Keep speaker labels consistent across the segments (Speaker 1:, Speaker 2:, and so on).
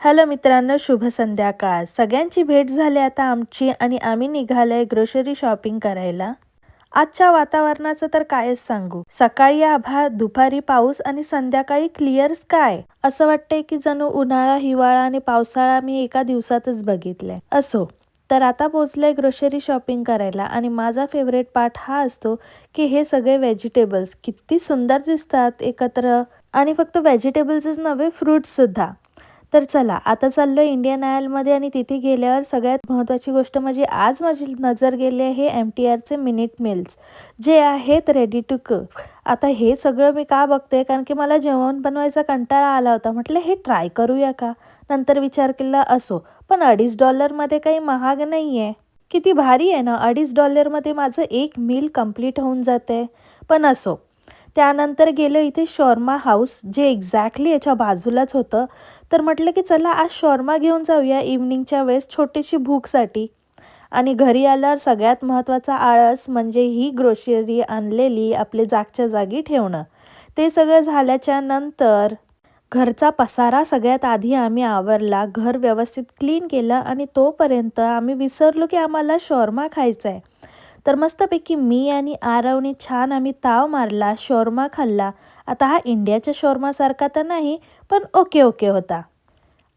Speaker 1: Hello मित्रांनो शुभ संध्याकाळ. सगळ्यांची भेट झाली आता आमची आणि आम्ही निघालोय ग्रोसरी शॉपिंग करायला. आजच्या वातावरणाचं तर कायच सांगू. सकाळी आभाळ दुपारी पाऊस आणि संध्याकाळी क्लिअर स्काय असं वाटतंय की जणू उन्हाळा हिवाळा आणि पावसाळा मी एका दिवसातच बघितलंय. असो तर आता पोचलंय ग्रोसरी शॉपिंग करायला आणि माझा फेवरेट पार्ट हा असतो की हे सगळे व्हेजिटेबल्स किती सुंदर दिसतात एकत्र. आणि फक्त व्हेजिटेबल्सच नव्हे फ्रुट्स सुद्धा. तर चला आता चाललो इंडियन आयलमध्ये आणि तिथे गेल्यावर सगळ्यात महत्त्वाची गोष्ट म्हणजे आज माझी नजर गेली आहे एम टी आरचे मिनिट मिल्स जे आहेत रेडी टू कुक आता हे सगळं मी का बघते? कारण की मला जेवण बनवायचा कंटाळा आला होता. म्हटलं हे ट्राय करूया का? नंतर विचार केला असो पण अडीच डॉलरमध्ये काही महाग नाही आहे किती भारी आहे ना अडीच डॉलरमध्ये माझं एक मील कंप्लीट होऊन जाते. पण असो त्यानंतर गेलो इथे शॉर्मा हाऊस जे एक्झॅक्टली याच्या बाजूलाच होतं. तर म्हटलं की चला आज शॉर्मा घेऊन जाऊया इव्हनिंगच्या वेळेस छोटीशी भूकसाठी. आणि घरी आल्यावर सगळ्यात महत्त्वाचा आळस म्हणजे ही ग्रोसरी आणलेली आपले जागच्या जागी ठेवणं. ते सगळं झाल्याच्यानंतर घरचा पसारा सगळ्यात आधी आम्ही आवरला घर व्यवस्थित क्लीन केलं आणि तोपर्यंत आम्ही विसरलो की आम्हाला शॉर्मा खायचा आहे तर मस्तपैकी मी आणि आरवने छान आम्ही ताव मारला शोरमा खाल्ला. आता हा इंडियाच्या शोरमासारखा तर नाही पण ओके ओके होता.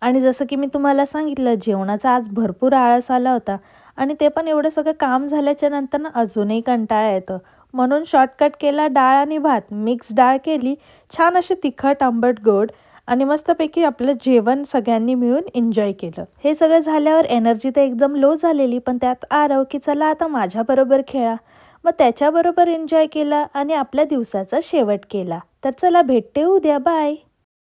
Speaker 1: आणि जसं की मी तुम्हाला सांगितलं जेवणाचा आज भरपूर आळस आला होता. आणि ते पण एवढं सगळं काम झाल्याच्यानंतर ना अजूनही कंटाळा येतो. म्हणून शॉर्टकट केला डाळ आणि भात. मिक्स डाळ केली. छान असे तिखट आंबट गोड. आणि मस्तपैकी आपलं जेवण सगळ्यांनी मिळून एन्जॉय केलं. हे सगळं झाल्यावर एनर्जी तर एकदम लो झालेली पण त्यात आरव की चला आता माझ्याबरोबर खेळा. मग त्याच्याबरोबर एन्जॉय केला आणि आपल्या दिवसाचा शेवट केला. तर चला भेटते उद्या बाय